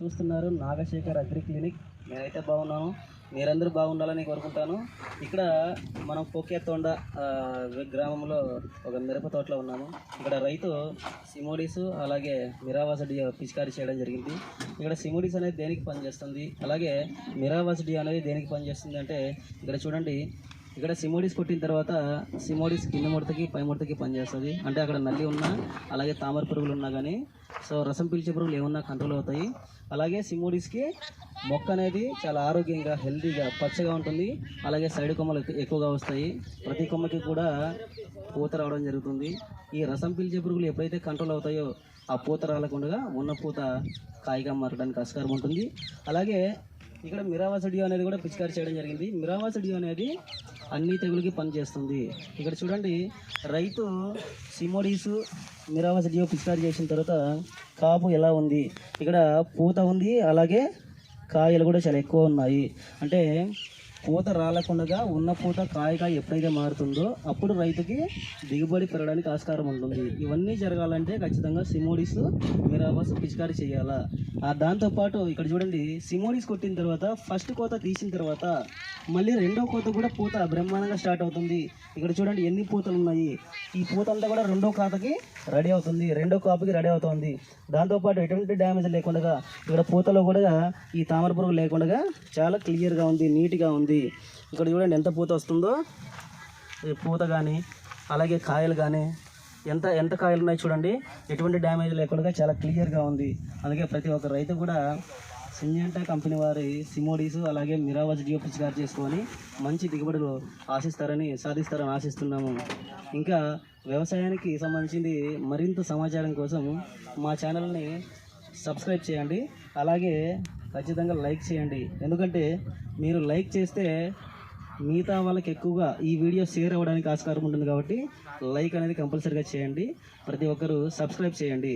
చూస్తున్నారు. Nagashekar agri clinic. నేనైతే బాగున్నాను. మీరందరూ బాగుండాలని కోరుకుంటాను. ఇక్కడ మనం పోకేతోండ తొండ గ్రామంలో ఒక మిరప తోటలో ఉన్నాము. ఇక్కడ రైతు సిమోడీసు అలాగే మిరావాసడి పిచికారీ చేయడం జరిగింది. ఇక్కడ సిమోడీస్ అనేది దేనికి పనిచేస్తుంది? అలాగే మిరావాసడి అనేది దేనికి పనిచేస్తుంది అంటే ఇక్కడ చూడండి ఇక్కడ సిమోడీస్ కొట్టిన తర్వాత సిమోడిస్ కింద ముడతకి పై ముడతకి పనిచేస్తుంది. అంటే అక్కడ నల్లి ఉన్నా అలాగే తామర పురుగులు ఉన్నా కానీ సో రసం పీల్చే పురుగులు ఏమన్నా కంట్రోల్ అవుతాయి. అలాగే సిమోడిస్కి మొక్క అనేది చాలా ఆరోగ్యంగా హెల్తీగా పచ్చగా ఉంటుంది. అలాగే సైడ్ కొమ్మలు ఎక్కువగా వస్తాయి. ప్రతి కొమ్మకి కూడా పూత రావడం జరుగుతుంది. ఈ రసం పీల్చే పురుగులు ఎప్పుడైతే కంట్రోల్ అవుతాయో ఆ పూత రాలకుండా ఉన్న పూత కాయగా మారడానికి ఆస్కారం ఉంటుంది. అలాగే ఇక్కడ మిరావాసడియో అనేది కూడా పిచికారి చేయడం జరిగింది. మిరావాసడియో అనేది అన్ని తెగులకి పనిచేస్తుంది. ఇక్కడ చూడండి రైతు సిమోడీస్ మిరావాసడియో పిచికారి చేసిన తర్వాత కాపు ఎలా ఉంది? ఇక్కడ పూత ఉంది అలాగే కాయలు కూడా చాలా ఎక్కువ ఉన్నాయి. అంటే పూత రాలకుండా ఉన్న పూత కాయగా ఎప్పుడైతే మారుతుందో అప్పుడు రైతుకి దిగుబడి పెరగడానికి ఆస్కారం ఉంటుంది. ఇవన్నీ జరగాలంటే ఖచ్చితంగా సిమోడిస్ మిరాబాస్ పిచికారీ చేయాలా? ఆ దాంతోపాటు ఇక్కడ చూడండి సిమోడిస్ కొట్టిన తర్వాత ఫస్ట్ కోత తీసిన తర్వాత మళ్ళీ రెండో కోత కూడా పూత బ్రహ్మాండంగా స్టార్ట్ అవుతుంది. ఇక్కడ చూడండి ఎన్ని పూతలు ఉన్నాయి ఈ పూత అంతా కూడా రెండో ఖాతకి రెడీ అవుతుంది. రెండో కాపుకి రెడీ అవుతుంది. దాంతోపాటు ఎటువంటి డ్యామేజ్ లేకుండా ఇక్కడ పూతలో కూడా ఈ తామర పురుగు లేకుండా చాలా క్లియర్గా ఉంది నీట్గా ఉంది. ఇక్కడ చూడండి ఎంత పూత వస్తుందో. ఈ పూత కానీ అలాగే కాయలు కానీ ఎంత ఎంత కాయలు ఉన్నాయి చూడండి. ఎటువంటి డ్యామేజ్ లేకుండా చాలా క్లియర్గా ఉంది. అందుకే ప్రతి ఒక్క రైతు కూడా సింజంటా కంపెనీ వారి సిమోడీస్ అలాగే మిరావాజ్ జియో పిచికారు చేసుకొని మంచి దిగుబడులు ఆశిస్తారని సాధిస్తారని ఆశిస్తున్నాము. ఇంకా వ్యవసాయానికి సంబంధించింది మరింత సమాచారం కోసం మా ఛానల్ని సబ్స్క్రైబ్ చేయండి. అలాగే ఖచ్చితంగా లైక్ చేయండి. ఎందుకంటే మీరు లైక్ చేస్తే మిగతా వాళ్ళకి ఎక్కువగా ఈ వీడియో షేర్ అవ్వడానికి ఆస్కారం ఉంటుంది కాబట్టి లైక్ అనేది కంపల్సరీగా చేయండి. ప్రతి ఒక్కరూ సబ్స్క్రైబ్ చేయండి.